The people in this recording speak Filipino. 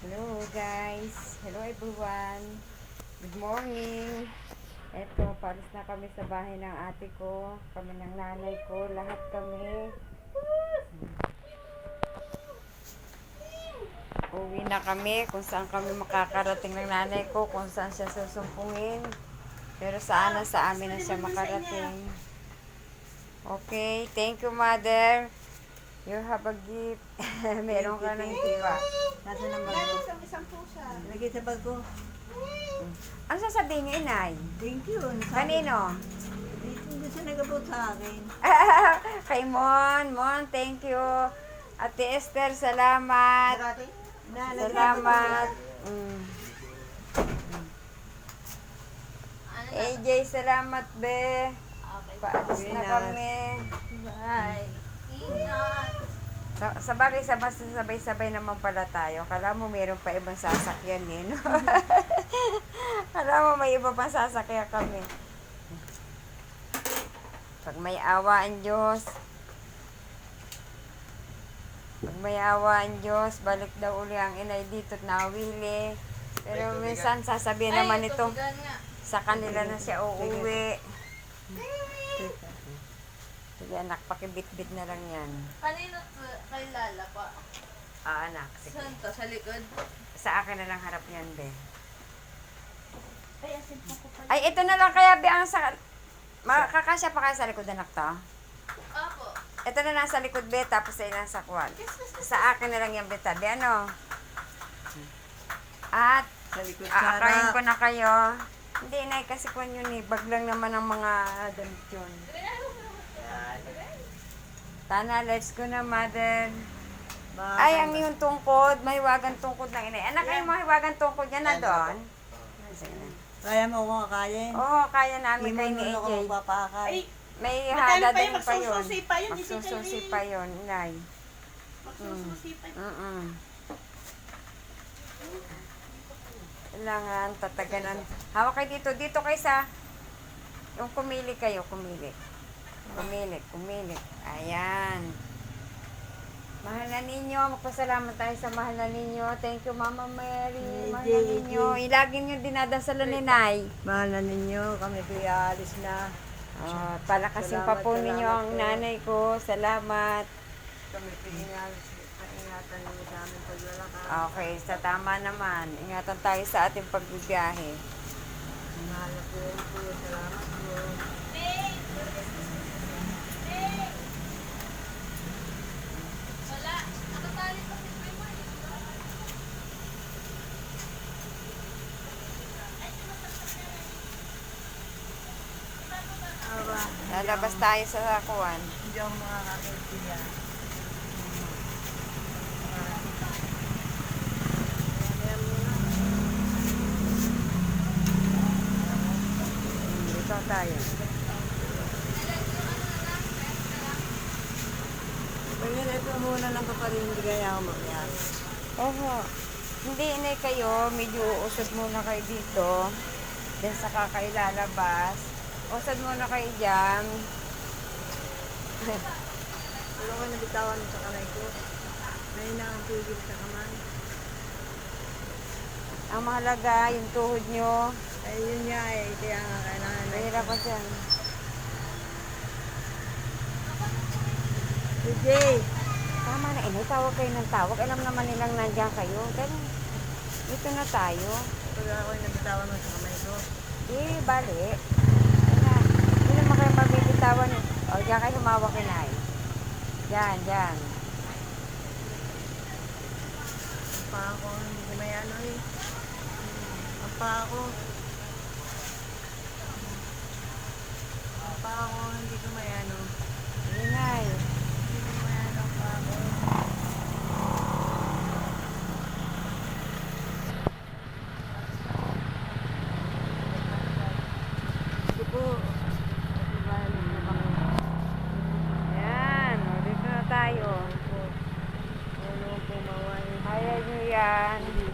Hello guys. Hello everyone. Good morning. Eto, palis na kami sa bahay ng ate ko. Kami ng nanay ko. Lahat kami. Uwi na kami kung saan kami makakarating ng nanay ko, kung saan siya susumpungin. Pero sana sa amin na siya makarating. Okay, thank you mother. You have a gift. Meron ka ng tiwa. Nasaan ang bago? Lagay sa bago. Ano sasabihin niyo, inay? Thank you. Kanino? Dito hindi siya nag-abot sa akin. Kay Mon. Mon, thank you. Ate Esther, salamat. Na, Salamat. Mm. AJ, salamat, be. Paalis na kami. Bye. Sa, sa bagay, sa mas sabay-sabay naman pala tayo. Kala mo mayroon pa ibang sasakyan eh, no? Kala mo may iba pang sasakyan kami. Pag may awa ang Diyos, pag may awa ang Diyos, balik daw uli ang inay dito at nawili. Pero minsan sasabihin naman ito, sa kanila na siya uuwi. Sige anak, pakibit-bit na lang yan. Kanino to? Kay Lala pa. Ah, anak, sige. Saan to? Sa likod? Sa akin na lang harap niyan, be. Ay, asin pa ko pala. Ay, ito na lang kaya, be, ang sa... Makakasya pa kaya sa likod, anak, to? Apo. Ito na lang sa likod, be, tapos sa ilang sakwan. Sa akin na lang yan, be, tabi, ano? At, Sa likod aakayin Sarah. ko na kayo. Hindi, inay, kasi kung yun eh, bag lang naman ang mga damit yun. Tana, let's go na, mother. Ay, ang iyong tungkod, mahiwagan tungkod ng inay. Anak, ay mahiwagan tungkod yan na doon. Kaya mo akong kakain? Oo, kaya namin Hindi kay mo ni AJ. magpapakain. Ay, May Madami hada pa yun, din pa yun. magsususi pa yun, hindi Magsususi pa yun, inay. magsususi pa. Mm-mm. Kailangan tataganan. Hawak kayo dito. Dito kayo sa... Yung kumili kayo, kumili. Kumili, kumili. Ayan. Mahal na ninyo. Magpasalamat tayo sa mahal na ninyo. Thank you, Mama Mary. Mahal na ninyo. Ilagi nyo dinadasalan ni Nay. Mahal na ninyo. Kami kuya alis na. Ah, palakasin pa po ninyo ang po. nanay ko. Salamat. Kami pininalis. Ingatan niyo sa amin paglalakad. Okay, sa tama naman. Ingatan tayo sa ating pagbibiyahe. Mahal na po po. Salamat po. Lalabas tayo sa sakuan. hindi ako makakakaibigan. Dito tayo. Ito muna lang kapatid, hindi kaya ako magyas. Oho. Hindi inay kayo, medyo usod muna kayo dito. Then saka kayo lalabas. Usod muna kayo dyan. Wala ko nabitawan sa kamay ko. May na ang tigil sa kamay. Ang mahalaga, yung tuhod nyo. Ay, yun nga eh. Kaya nga kailangan. Mahirap pa dyan. DJ! Tama na inay, tawag kayo ng tawag. Alam naman nilang nandiyan kayo. Then, dito na tayo. Pag ako yung nabitawan mo sa kamay ko. Eh, bali. Mabibitawan. O, diyan kayo humawak inay. Diyan, diyan. Ang pa ako, hindi ko may ano eh. Pa ako. Pa ako, hindi ko may ano. Inay. Hindi ko may ano ang pa ako. Sige po. Nagbabalot na kami. Ayan, o, dito na tayo. Ano po maway. Kaya nyo yan. Hindi